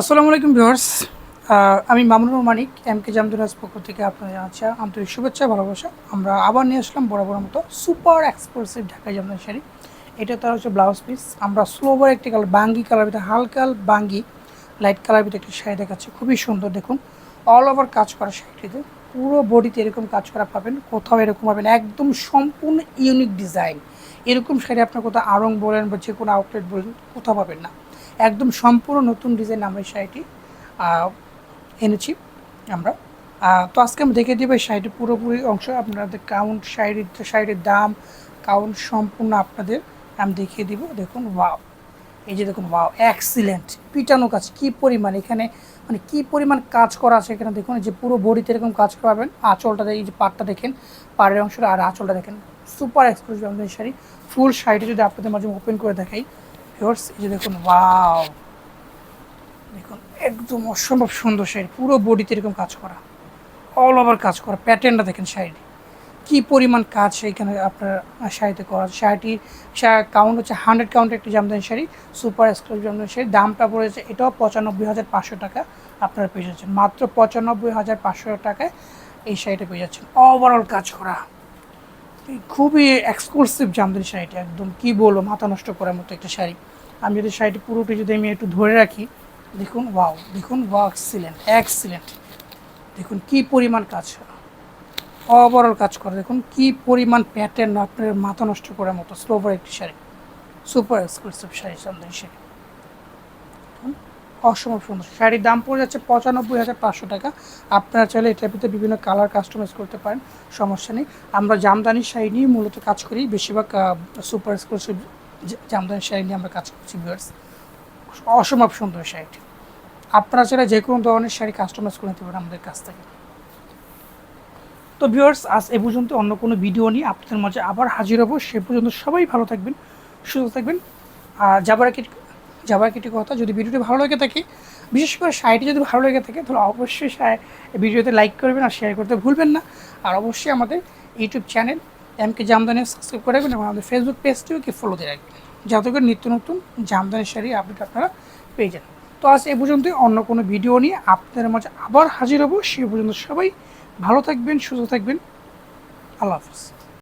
আসসালামু আলাইকুম ভিউয়ার্স। আমি মামুনুর মানিক, এম কে জামদুরাজ পক্ষ থেকে আপনাদের জানাচ্ছি আন্তরিক শুভেচ্ছা, ভালোবাসা। আমরা আবার নিয়ে আসলাম বরাবর মতো সুপার এক্সক্লুসিভ ঢাকা জামদানি শাড়ি। এটা তার হচ্ছে ব্লাউজ পিস আমরা স্লোভার একটি কালার বাঙ্গি কালার ভিতরে, হালকা বাঙ্গি লাইট কালার ভিতরে একটি শাড়ি দেখাচ্ছে। খুবই সুন্দর দেখুন। অল ওভার কাজ করা শাড়িটিতে। পুরো বডিতে এরকম কাজ করা পাবেন, কোথাও এরকম পাবেন একদম সম্পূর্ণ ইউনিক ডিজাইন এরকম শাড়ি আপনার কোথাও আড়ং বলেন বা যে কোনো আউটলেট বলেন, কোথাও পাবেন না। একদম সম্পূর্ণ নতুন ডিজাইন আমরা এই শাড়িটি এনেছি আমরা। তো আজকে আমি দেখে দিব এই শাড়িটির পুরোপুরি অংশ, আপনাদের কাউন্ট শাড়ির শাড়ির দাম কাউন্ট সম্পূর্ণ আপনাদের আমি দেখিয়ে দিব। দেখুন, ওয়াও! এই যে দেখুন, ওয়াও! এক্সিলেন্ট! পিটানো কাজ, কি পরিমাণ এখানে মানে কি পরিমাণ কাজ করা আছে এখানে দেখুন যে পুরো বডিতে এরকম কাজ করাবেন। আঁচলটা এই যে পাটটা দেখেন, পাড়ের অংশটা আর আঁচলটা দেখেন। সুপার এক্সক্লুসিভ আমাদের শাড়ি। ফুল শাড়িটা যদি আপনাদের মাঝে ওপেন করে দেখাই ভিউয়ার্স এই যে দেখুন ওয়াও দেখুন, একদম অসম্ভব সুন্দর শাড়ি, পুরো বডিতে এরকম কাজ করা অল ওভার কাজ করা প্যাটার্নটা দেখেন শাড়িটি। কী পরিমাণ কাজ এখানে আপনার শাড়িতে করা আছে শাড়িটির কাউন্ট হচ্ছে হান্ড্রেড কাউন্টের একটি জামদানি শাড়ি সুপার এক্সক্লুসিভ জামদানি শাড়ি, দামটা পড়েছে, এটাও পঁচানব্বই হাজার পাঁচশো টাকা আপনারা পেয়ে যাচ্ছেন। মাত্র পঁচানব্বই হাজার পাঁচশো টাকায় এই শাড়িটা পেয়ে যাচ্ছেন। ওভারঅল কাজ করা খুবই এক্সক্লুসিভ জামদানি শাড়িটা, একদম কি বলব, মাথা নষ্ট করার মতো একটা শাড়ি। আমি যদি শাড়িটি পুরোটি যদি আমি একটু ধরে রাখি, দেখুন ওয়াও দেখুন ওয়াও এক্সিলেন্ট এক্সিলেন্ট দেখুন, কি পরিমাণ কাজ ওভারঅল কাজ করে। দেখুন, কি পরিমাণ প্যাটার্ন আপনার মাথা নষ্ট করার মতো স্লোভার একটি sari. Super exclusive sari, jamdani sari. অসম্ভব সুন্দর। শাড়ির দাম পড়ে যাচ্ছে পঁচানব্বই হাজার পাঁচশো টাকা। আপনারা চাইলে এটার ভিতরে বিভিন্ন কালার কাস্টমাইজ করতে পারেন, সমস্যা নেই। আমরা জামদানি শাড়ি নিয়ে মূলত কাজ করি। বেশিরভাগ সুপার এক্সক্লুসিভ জামদানি শাড়ি নিয়ে আমরা কাজ করছি ভিউয়ার্স অসম্ভব সুন্দর শাড়িটি। আপনারা চাইলে যে কোনো ধরনের শাড়ি কাস্টমাইজ করে নিতে পারেন আমাদের কাছ থেকে। তো ভিউয়ার্স আজ এ পর্যন্ত অন্য কোনো ভিডিও নিয়ে আপনাদের মাঝে আবার হাজির হব। সে পর্যন্ত সবাই ভালো থাকবেন, সুস্থ থাকবেন। আর যাবার যাবার কিছু কথা, যদি ভিডিওটি ভালো লেগে থাকে, বিশেষ করে শাড়িটি যদি ভালো লেগে থাকে, তাহলে অবশ্যই ভিডিওতে লাইক করবেন আর শেয়ার করতে ভুলবেন না। আর অবশ্যই আমাদের YouTube channel M K Jamdani subscribe করে রাখবেন এবং আমাদের ফেসবুক পেজটিও কি ফলো দিয়ে রাখবেন। যাতে করে নিত্য নতুন জামদানি শাড়ি আপডেট আপনারা পেয়ে যান। তো আজ এ পর্যন্তই। অন্য কোনো ভিডিও নিয়ে আপনাদের মাঝে আবার হাজির হব। সে পর্যন্ত সবাই ভালো থাকবেন, সুস্থ থাকবেন। আল্লাহ হাফিজ।